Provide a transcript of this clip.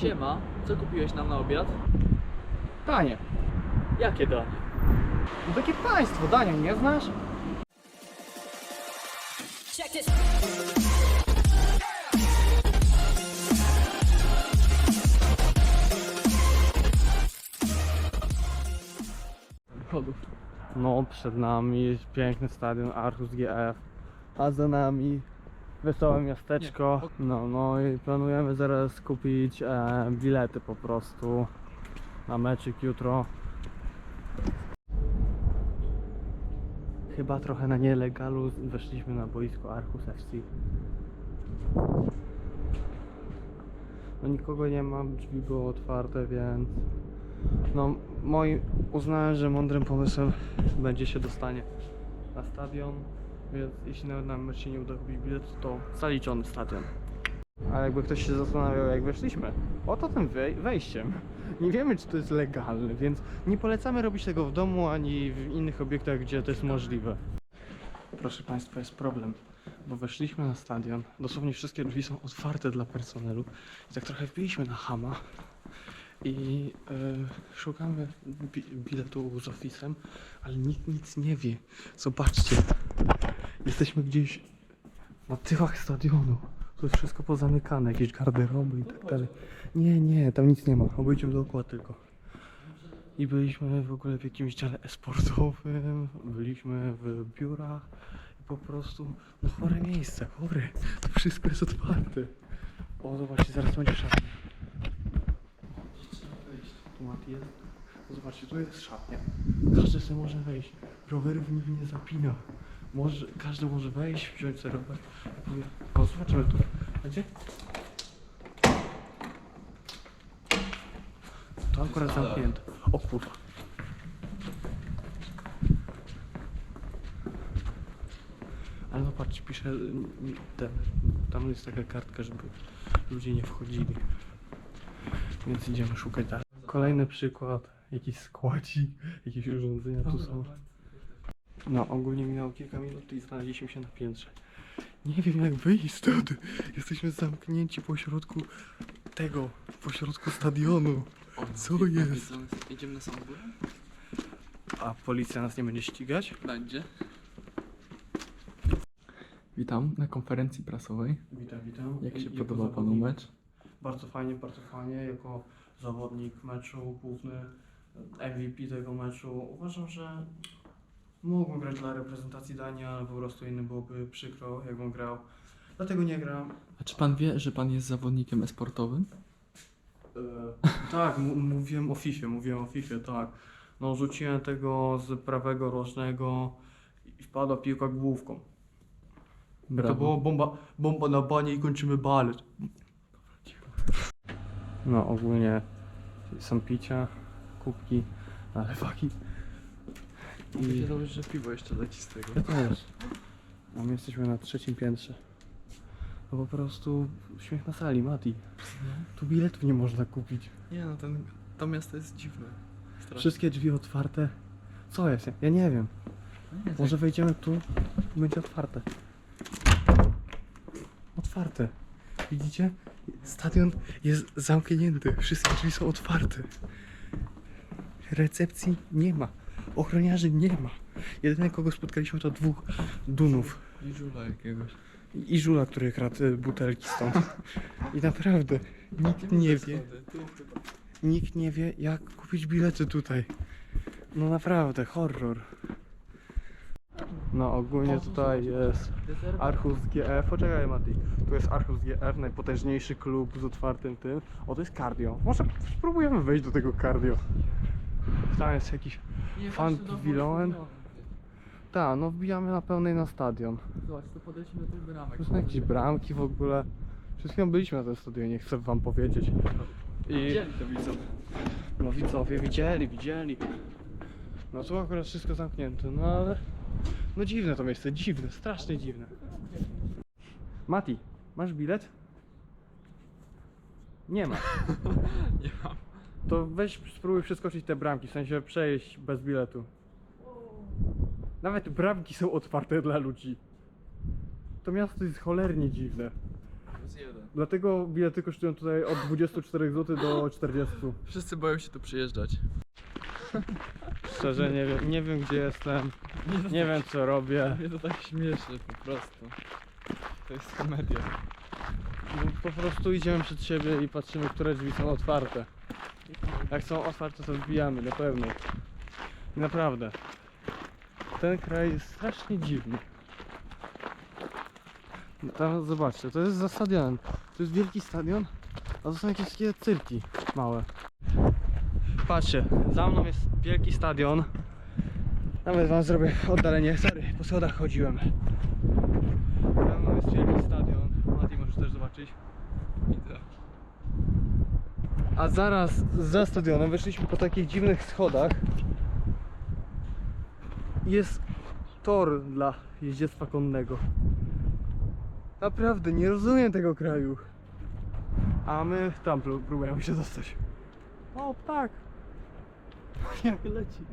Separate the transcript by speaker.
Speaker 1: Siema, co kupiłeś nam na obiad?
Speaker 2: Danie.
Speaker 1: Jakie danie?
Speaker 2: No takie państwo, dania nie znasz?
Speaker 1: Samochodów.
Speaker 2: No, przed nami piękny stadion Arhus GF, a za nami wesołe miasteczko. No, no i planujemy zaraz kupić e, bilety po prostu na meczyk jutro. Chyba trochę na nielegalu weszliśmy na boisko Arhus FC. No nikogo nie ma, drzwi były otwarte, więc no moim uznałem, że mądrym pomysłem będzie się dostanie na stadion, więc jeśli nawet nam się nie uda kupić bilet, to zaliczony stadion. A jakby ktoś się zastanawiał jak weszliśmy, oto tym wej- wejściem. Nie wiemy czy to jest legalne, więc nie polecamy robić tego w domu ani w innych obiektach, gdzie to jest możliwe. Proszę Państwa, jest problem, bo weszliśmy na stadion, dosłownie wszystkie drzwi są otwarte dla personelu i tak trochę wbiliśmy na hama i e, szukamy bi biletu z ofisem, ale nikt nic nie wie. Zobaczcie, jesteśmy gdzieś na tyłach stadionu. Tu jest wszystko pozamykane, jakieś garderoby i tak dalej. Nie, nie, tam nic nie ma. Obejdziemy dookoła tylko. I byliśmy w ogóle w jakimś dziale e-sportowym, byliśmy w biurach i po prostu, no chore miejsce, chore. To wszystko jest otwarte. O, zobaczcie, zaraz będzie szatnia. Tu Mati jest. Zobaczcie, tu jest szatnia. Każdy sobie może wejść. Rowerów nikt nie zapina. Może, każdy może wejść, wziąć sobie rower. zobaczymy tu. Będzie? To akurat zamknięte. O kurwa. Ale no patrz, pisze mm, ten. Tam jest taka kartka, żeby ludzie nie wchodzili. Więc idziemy szukać dalej. Kolejny przykład. Jakiś składzik, jakieś urządzenia tu są. No, ogólnie minęło kilka minut i znaleźliśmy się na piętrze. Nie wiem jak wyjść stąd. Jesteśmy zamknięci po środku tego, po środku stadionu. Co jest?
Speaker 1: Idziemy na samą górę?
Speaker 2: A policja nas nie będzie ścigać?
Speaker 1: Będzie. Witam na konferencji prasowej.
Speaker 2: Witam, witam.
Speaker 1: Jak się
Speaker 2: Jako
Speaker 1: podoba panu
Speaker 2: zawodnik-
Speaker 1: mecz?
Speaker 2: Bardzo fajnie, bardzo fajnie. Jako zawodnik meczu, główny MVP tego meczu, uważam, że mógłbym grać dla reprezentacji Danii, ale po prostu innym byłoby przykro, jakbym grał. Dlatego nie gram.
Speaker 1: A czy pan wie, że pan jest zawodnikiem esportowym?
Speaker 2: E, tak, m- mówiłem o FIFA, mówiłem o FIFA, tak. No, rzuciłem tego z prawego rożnego i wpadła piłka główką. To było bomba, bomba na banie i kończymy balet. No ogólnie są picia, kubki, nalewaki.
Speaker 1: I się założyć, że piwo jeszcze leci z tego.
Speaker 2: ja też. A my jesteśmy na trzecim piętrze. To po prostu śmiech na sali, Mati. Tu biletów nie można kupić.
Speaker 1: Nie no, ten, to miasto jest dziwne. Strasznie.
Speaker 2: Wszystkie drzwi otwarte. Co jest? Ja nie wiem.
Speaker 1: Nie,
Speaker 2: Może wejdziemy tu i będzie otwarte. Otwarte. Widzicie? Stadion jest zamknięty. Wszystkie drzwi są otwarte. Recepcji nie ma. Ochroniarzy nie ma. Jedyne kogo spotkaliśmy to dwóch dunów.
Speaker 1: I żula jakiegoś.
Speaker 2: I żula, który kradł y, butelki stąd. I naprawdę nikt nie wie. Nikt nie wie jak kupić bilety tutaj. No naprawdę, horror. No ogólnie tutaj jest Archus GF. Poczekaj Mati. Tu jest Archus GF, najpotężniejszy klub z otwartym tym. O, to jest cardio. Może spróbujemy wejść do tego cardio. Tam jest jakiś... Fan Pavilion. Ta, no wbijamy na pełnej na stadion.
Speaker 1: Zobacz, to podejdźmy do tych bramek.
Speaker 2: Tu są jakieś bramki w ogóle. Przed chwilą byliśmy na tym stadionie, chcę wam powiedzieć. I
Speaker 1: Widzieli to widzą.
Speaker 2: no widzowie widzieli, widzieli. No tu akurat wszystko zamknięte, no ale... No dziwne to miejsce, dziwne, strasznie dziwne. Mati, masz bilet? Nie ma.
Speaker 1: Nie mam.
Speaker 2: To weź spróbuj przeskoczyć te bramki, w sensie przejść bez biletu. Nawet bramki są otwarte dla ludzi. To miasto jest cholernie dziwne.
Speaker 1: plus jeden.
Speaker 2: Dlatego bilety kosztują tutaj od 24 zł do 40.
Speaker 1: Wszyscy boją się tu przyjeżdżać.
Speaker 2: Szczerze nie wiem, nie wiem gdzie jestem, nie wiem co robię.
Speaker 1: Mnie to tak śmieszy po prostu. To jest komedia.
Speaker 2: No, Po prostu idziemy przed siebie i patrzymy, które drzwi są otwarte. Jak są otwarte, to wbijamy, na pewno. I naprawdę. Ten kraj jest strasznie dziwny. No, Tam zobaczcie, to jest za stadionem. To jest wielki stadion, a to są jakieś takie cyrki małe. Patrzcie, za mną jest wielki stadion. Nawet wam zrobię oddalenie. Sorry, po schodach chodziłem. Za mną jest wielki stadion. Mati możesz też zobaczyć.
Speaker 1: Widzę.
Speaker 2: A zaraz za stadionem weszliśmy po takich dziwnych schodach. Jest tor dla jeździectwa konnego. Naprawdę nie rozumiem tego kraju. A my tam pró- próbujemy się dostać. O, tak. Jak leci.